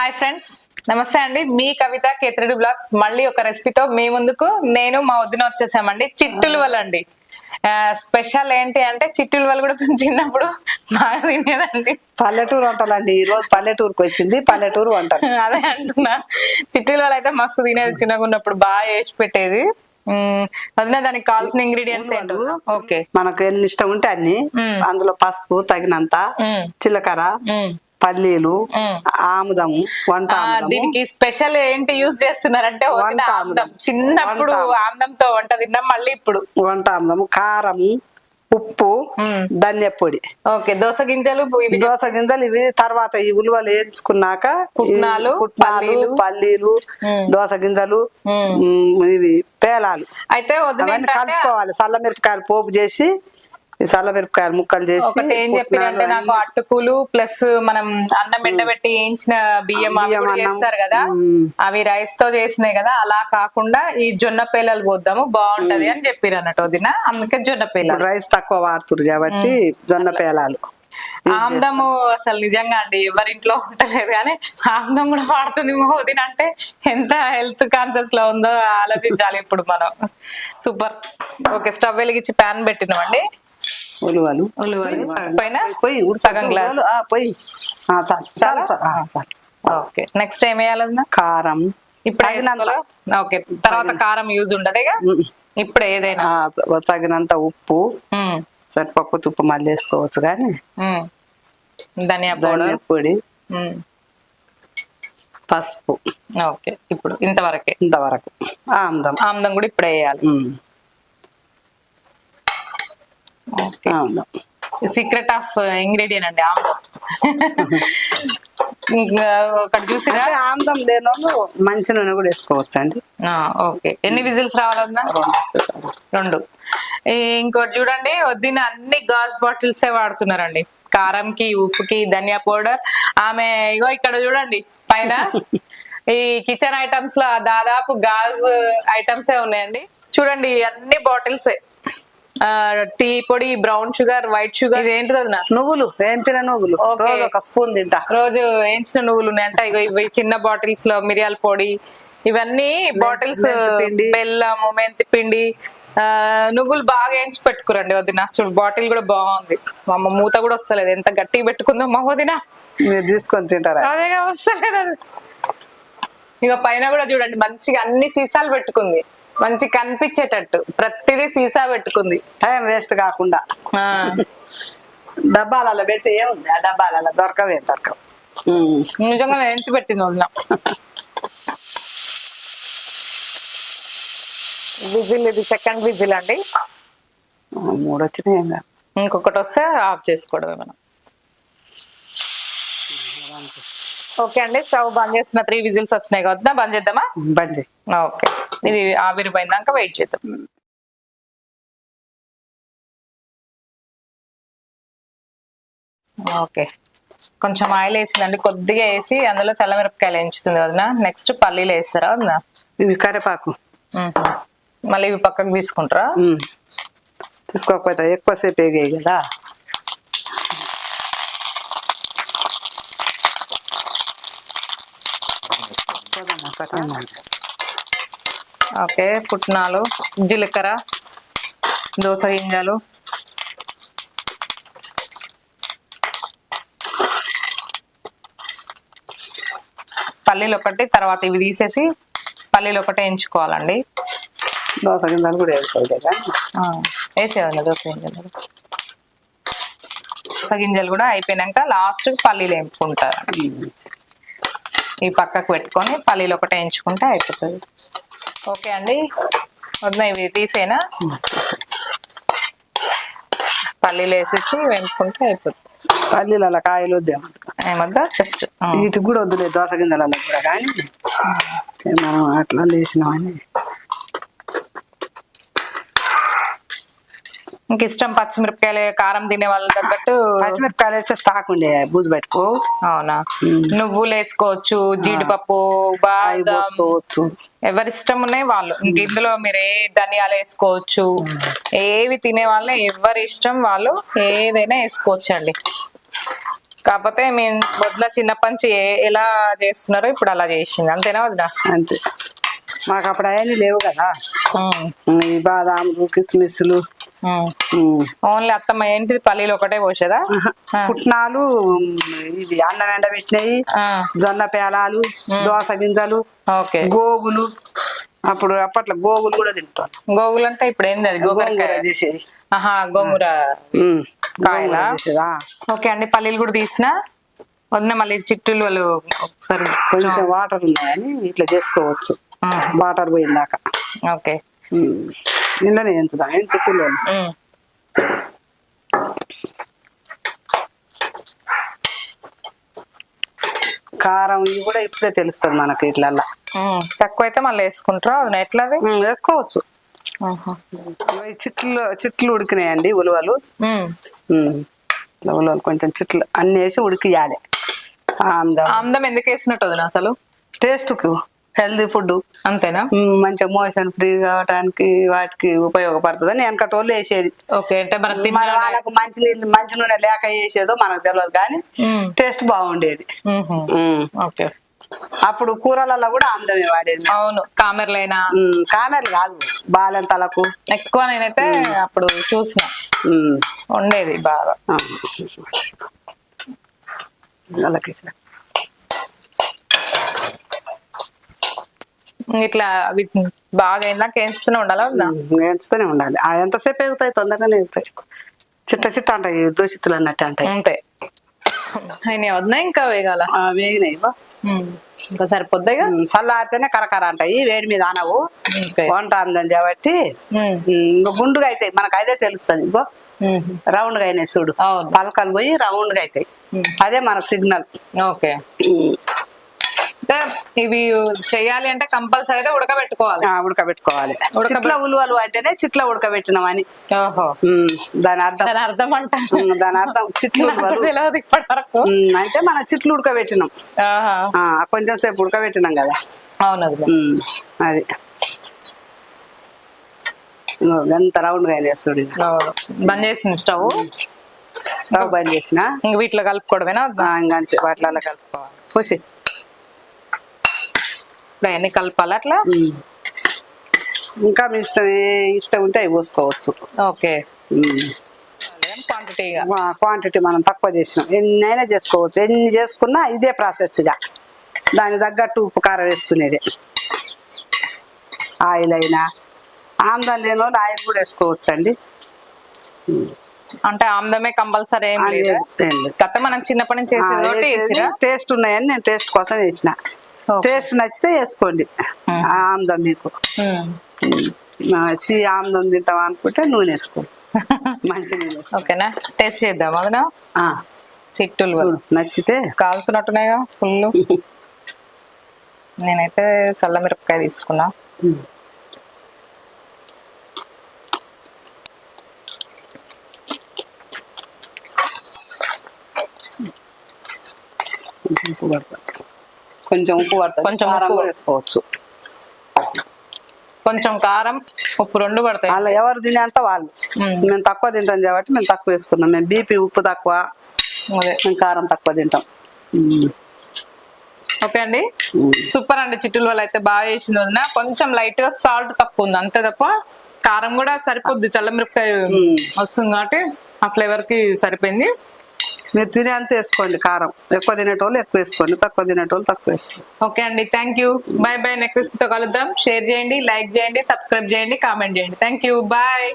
Hi friends నమస్తే అండి. మీ కవిత కేత్రెడ్డి blogs మళ్ళీ ఒక రెసిపీతో మీ ముందుకు నేను మా వదిన వచ్చేసామండి. చిట్టులువలు అండి. స్పెషల్ ఏంటి అంటే చిట్టులువలు కూడా మేము చిన్నప్పుడు బాగా తినేదండి. పల్లెటూరు వంటలండి. ఈ రోజు పల్లెటూరుకి వచ్చింది. పల్లెటూరు వంటలు అదే అంటున్నా. చిట్టులువలు అయితే మస్తు తినేది చిన్నగా ఉన్నప్పుడు బాగా వేసి పెట్టేది. దానికి కావాల్సిన ఇంగ్రీడియంట్స్ ఏంటో? ఓకే. మనకు ఎన్ని ఇష్టం ఉంటే అన్ని. అందులో పసుపు తగినంత. చిలకర. పల్లీలు. ఆముదము వంట దీనికి స్పెషల్ ఏంటి యూజ్ చేస్తున్నారంటే. చిన్నప్పుడు ఆముదంతో వంట తిన్నాం మళ్ళీ ఇప్పుడు. వంట ఆముదము కారము ఉప్పు. ధనియ పొడి. ఓకే దోస గింజలు దోస గింజలు ఇవి. తర్వాత ఈ ఉలువలు వేయించుకున్నాక పుట్నాలు, పుట్నాలు పల్లీలు. దోస గింజలు ఇవి పేలాలు. అయితే కలుపుకోవాలి. సల్ల మిరపకాయలు పోపు చేసి ఈ సల్ల మిరపకాయలు ముక్కలు చేసి ఒకటి ఏం చెప్పిందంటే నాకు అటుకులు ప్లస్ మనం అన్నం ఎండబెట్టి వేయించిన బియ్యం. చేస్తారు కదా. అవి రైస్తో చేసినాయి కదా అలా కాకుండా ఈ జొన్న పేలలు పోద్దాము బాగుంటది అని చెప్పారు అన్నట్టు వదిన. అందుకే జొన్న పేలలు. రైస్ తక్కువ వాడుతురు కాబట్టి జొన్న పేలాలు. ఆమ్దము అసలు నిజంగా అండి ఎవరింట్లో ఉంటలేదు కానీ ఆమ్దం కూడా వాడుతుంది మా వదిన అంటే ఎంత హెల్త్ కాన్షియస్లో ఉందో ఆలోచించాలి ఇప్పుడు మనం. సూపర్ ఓకే స్టవ్ వెలిగించి ప్యాన్ పెట్టినామండి ఉలువలు ఉల్లిపాయలు పైన పోయి సగం గ్లాస్. పోయి. చాలు? చాలు. ఓకే. నెక్స్ట్ ఏం వేయాలన్నా కారం. ఇప్పుడు. ఓకే. తర్వాత కారం యూజ్ ఉండదుగా. ఇప్పుడు ఏదైనా. తగినంత ఉప్పు. సరిపప్పు తుప్పు మళ్ళీ వేసుకోవచ్చు కానీ. మ్మ్. ధనియా ధనియా పొడి. పసుపు. ఓకే. ఇప్పుడు ఇంతవరకే. ఇంతవరకు. ఆముదం ఆమ్దం కూడా ఇప్పుడే వేయాలి మ్మ్. ఓకే ఆముదం సీక్రెట్ ఆఫ్ ఇంగ్రీడియంట్ అండి ఆమ్దం ఇంకా ఒకటి చూసిరా? ఆముదం మంచి నూనె కూడా వేసుకోవచ్చు అండి ఓకే ఎన్ని విజిల్స్ రావాలన్నా? రెండు ఇంకోటి చూడండి వద్దిన అన్ని గాజ్ బాటిల్స్ వాడుతున్నారండి. కారంకి ఉప్పుకి ధనియా పౌడర్. ఆమె ఇగో ఇక్కడ చూడండి పైన. ఈ కిచెన్ ఐటమ్స్లో దాదాపు గాజ్ ఐటమ్స్ ఉన్నాయండి. చూడండి అన్ని బాటిల్స్. టీ పొడి బ్రౌన్ షుగర్ వైట్ షుగర్. వదినా? నువ్వులు ఏంపిన నువ్వులు. రోజు ఒక స్పూన్ తింటా. రోజు వేయించిన నువ్వులు ఉన్నాయంట ఇగో ఇవి చిన్న బాటిల్స్లో మిరియాల పొడి ఇవన్నీ బాటిల్స్. బెల్లము మెంతి పిండి ఆ, నువ్వులు బాగా వేయించి పెట్టుకురండి వదిన. చూడు బాటిల్ కూడా బాగుంది. మా అమ్మ మూత కూడా వస్తలేదు. ఎంత గట్టిగా పెట్టుకుందో మా వదిన. మీరు తీసుకొని తింటారా? అదేగా వస్తలేదు అది. ఇక పైన కూడా చూడండి మంచిగా అన్ని సీసాలు పెట్టుకుంది. మంచి కనిపించేటట్టు. ప్రతిదీ సీసా పెట్టుకుంది. టైం వేస్ట్ కాకుండా. ఆ. డబ్బాలలో పెడితే ఏముంది? ఆ డబ్బాలలో దొరకవే దొరకవు. నిజంగా వేయించి పెట్టింది వదిన. విజిల్ ఇది సెకండ్ విజిల్ అండి. మూడు వచ్చినాయి ఏం కాదు. ఇంకొకటి వస్తే ఆఫ్ చేసుకోవడమే మనం. ఓకే అండి స్టవ్ బంద్ చేస్తున్న త్రీ విజిల్స్ వచ్చినాయి కదా బంద్ చేద్దామా? బండి ఓకే. ఇది ఆవిరి పోయిందాక వెయిట్ చేద్దాం ఓకే. కొంచెం ఆయిల్ వేసిందండి కొద్దిగా వేసి అందులో చల్లమిరపకాయలు వేయించుతుంది వదిన. నెక్స్ట్ పల్లీలు వేస్తారా వదిన? ఇవి కరివేపాకు. మళ్ళీ ఇవి పక్కకు తీసుకుంటారా. తీసుకోకపోతే ఎక్కువసేపు వేగాయి కదా. ఓకే పుట్నాలు జీలకర్ర దోస గింజలు. పల్లీలు ఒకటి తర్వాత ఇవి తీసేసి పల్లీలు ఒకటి ఎంచుకోవాలండి. దోస గింజలు కూడా వేసుకోవాలి కదా? వేసేవాళ్ళు దోస గింజలు. దోస గింజలు కూడా అయిపోయినాక లాస్ట్ పల్లీలు వేపుకుంటారు ఉమ్. ఈ పక్కకు పెట్టుకొని పల్లీలు ఒకటే ఎంచుకుంటే అయిపోతుంది. ఓకే అండి. వద్దా ఇవి తీసేనా? పల్లీలు వేసేసి వేపుకుంటే అయిపోతుంది పల్లీలలో కాయలు వద్దాం ఏమద్దా? జస్ట్ వీటికి కూడా వద్దులే దోస గింజలలో కూడా కానీ మనం అట్లా లేచినామని. ఇంక ఇష్టం పచ్చిమిరపకాయలు కారం తినే వాళ్ళ తగ్గట్టు పచ్చిమిరపకాయలు వేస్తే స్టాక్ ఉండే బూజు పెట్టుకో. అవునా? నువ్వులు వేసుకోవచ్చు జీడిపప్పు బాదం ఎవరి ఇష్టం ఉన్నాయి వాళ్ళు. ఇంక ఇందులో మీరు ఏ ధనియాలు వేసుకోవచ్చు ఏవి తినే వాళ్ళు ఎవరి ఇష్టం వాళ్ళు ఏదైనా వేసుకోవచ్చు అండి కాకపోతే మేము వదిన చిన్నప్పటి నుంచి ఎలా చేస్తున్నారో ఇప్పుడు అలా చేసింది. అంతేనా వదిన? అంతే. మాకు అప్పుడు అవన్నీ లేవు కదా. ఈ బాదాములు కిస్మిస్లు. ఓన్లీ అత్తమ్మ ఏంటిది? పల్లీలు ఒకటే పోసేదా? పుట్నాలు ఇవి అన్నం ఎండబెట్టినవి జొన్న పేలాలు దోస గింజలు ఓకే. గోగులు అప్పుడు అప్పట్లో గోగులు కూడా తింటాం గోగులు అంటే ఇప్పుడు ఏంది అది? గోంగూర చేసేది. ఆహా గోంగూర. కాయలా? ఓకే అండి పల్లీలు కూడా తీసిన? వదిన మళ్ళీ చిట్టులు వాళ్ళు ఒకసారి కొంచెం వాటర్ ఉన్నాయని ఇట్లా చేసుకోవచ్చు. వాటర్ పోయిందాక ఓకే. ఇంట్లోనే ఎంచుదా కిలో ఉమ్, కారం ఇవి కూడా ఇప్పుడే తెలుస్తుంది మనకి ఇట్లల్లా. ఉమ్. తక్కువైతే మళ్ళీ వేసుకుంటారా? ఉమ్, వేసుకోవచ్చు. చిట్లు చిట్లు ఉడికినాయండి ఉలువలు. ఇట్లా ఉలువలు కొంచెం చిట్లు అన్ని వేసి ఉడికియాలి. అందం. అందం ఎందుకు వేసినట్టు అసలు? టేస్ట్కు. హెల్దీ ఫుడ్ అంతేనా? మంచిగా మోషన్ ఫ్రీ కావడానికి వాటికి ఉపయోగపడుతుంది అని వెనకటోళ్ళు వేసేది. ఓకే అంటే మనకు మన తిన్న వాళ్ళకు మంచి నీళ్ళు మంచి నూనె లేక వేసేదో మనకు తెలియదు కానీ టేస్ట్ బాగుండేది. ఓకే. అప్పుడు కూరలలో కూడా అందమే వాడేది అవును కామెర్లైనా. కామెర్లు కాదు బాలెంతలకు. ఎక్కువ నేనైతే అప్పుడు చూసిన. ఉండేది బాగా. వాళ్ళకి ఇట్లా బాగా ఇందాక వేస్తూనే ఉండాలా ఎంచుతూనే ఉండాలి. ఎంతసేపు ఎగుతాయి? తొందరగానే ఎగుతాయి. చిట్ట చిట్ట అంటాయి దోషితులు అన్నట్టు అంటాయి. అంతే. అయినా వద్దా ఇంకా వేగాల? వేగినాయి. ఇంకా సరిపోద్దిగా చల్లారితేనే కరకర అంటాయి. వేడి మీద అనవు వంట అందని కాబట్టి ఇంకా గుండుగా అవుతాయి మనకు అదే తెలుస్తుంది ఇంకో. రౌండ్గా అయినాయి చూడు. పలకలు పోయి రౌండ్గా అవుతాయి. అదే మన సిగ్నల్. ఓకే. అంటే ఇవి చేయాలి అంటే కంపల్సరీగా ఉడకబెట్టుకోవాలి. ఉడకబెట్టుకోవాలి. ఉడకబె- చిట్ల ఉలువలు అంటేనే చిట్ల ఉడకబెట్టినామని ఓహో. ఉమ్, దాని అర్థం. దాని అర్థం అంట. దాని అర్థం. చిట్లు నాకు ఉలువలు. తెలియదు ఇప్పటి వరకు ఉమ్, అంటే మనం చిట్లు ఉడకబెట్టినాం. కొంచెం సేపు ఉడకబెట్టినాం కదా. అవును అది. ఎంత రౌండ్గా. అవును. బంద్ చేసింది స్టవ్. స్టవ్ బంద్ చేసిన. ఇంక వీటిలో కలుపుకోవడమేనా? ఇంకా అంతే వాటిలలో కలుపుకోవాలి. పోసి ఇప్పుడు అవన్నీ కలపాలి అట్లా. ఇంకా మీ ఇష్టం ఏ ఇష్టం ఉంటే అవి పోసుకోవచ్చు. ఓకే. క్వాంటిటీగా క్వాంటిటీ మనం తక్కువ చేసినాం. ఎన్నైనా చేసుకోవచ్చు. ఎన్ని చేసుకున్నా ఇదే ప్రాసెస్ ఇక దాని తగ్గట్టు ఉప్పు కారం వేసుకునేది. ఆయిల్ అయినా. ఆమ్దాన్ లేని వాళ్ళు ఆయిల్ కూడా వేసుకోవచ్చు అండి అంటే ఆమ్దమే కంపల్సరీ ఏం లేదు? మనం చిన్నప్పటి నుంచి టేస్ట్ ఉన్నాయని నేను టేస్ట్ కోసం వేసిన. ఓకే. టేస్ట్ నచ్చితే వేసుకోండి. ఆమ్దం మీకు. ఉమ్. చీ ఆమ్దం తింటాం అనుకుంటే నూనె వేసుకో. మంచి నూనె. ఓకేనా? టేస్ట్ చేద్దాం అదనా? చిట్టులు నచ్చితే. కాలుతున్నట్టున్నాయిగా ఫుల్ నేనైతే చల్ల మిరపకాయ తీసుకున్నా. ఉమ్. కొంచెం ఉప్పు పడుతుంది కొంచెం కారం. కూడా వేసుకోవచ్చు. కొంచెం కారం ఉప్పు రెండు పడతాయి. వాళ్ళు ఎవరు తినేంత వాళ్ళు. మ్మ్. తక్కువ తింటాం కాబట్టి మేము తక్కువ వేసుకున్నాం మేము బీపీ ఉప్పు తక్కువ మేము కారం తక్కువ తింటాం. ఓకే అండి. సూపర్ అండి చిట్టుల వల్ల అయితే బాగా చేసింది వదిన. కొంచెం లైట్గా సాల్ట్ తక్కువ ఉంది అంతే తప్ప కారం కూడా సరిపోద్ది. చల్ల మిరపకాయ మ్మ్. వస్తుంది కాబట్టి ఆ ఫ్లేవర్కి సరిపోయింది. మీరు తినేంత వేసుకోండి కారం. ఎక్కువ తినేటోళ్ళు ఎక్కువ వేసుకోండి. తక్కువ తినేటోళ్ళు తక్కువ వేసుకోండి. ఓకే అండి. థ్యాంక్ యూ బై బై నెక్స్ట్తో కలుద్దాం. షేర్ చేయండి లైక్ చేయండి సబ్స్క్రైబ్ చేయండి కామెంట్ చేయండి. Thank you bye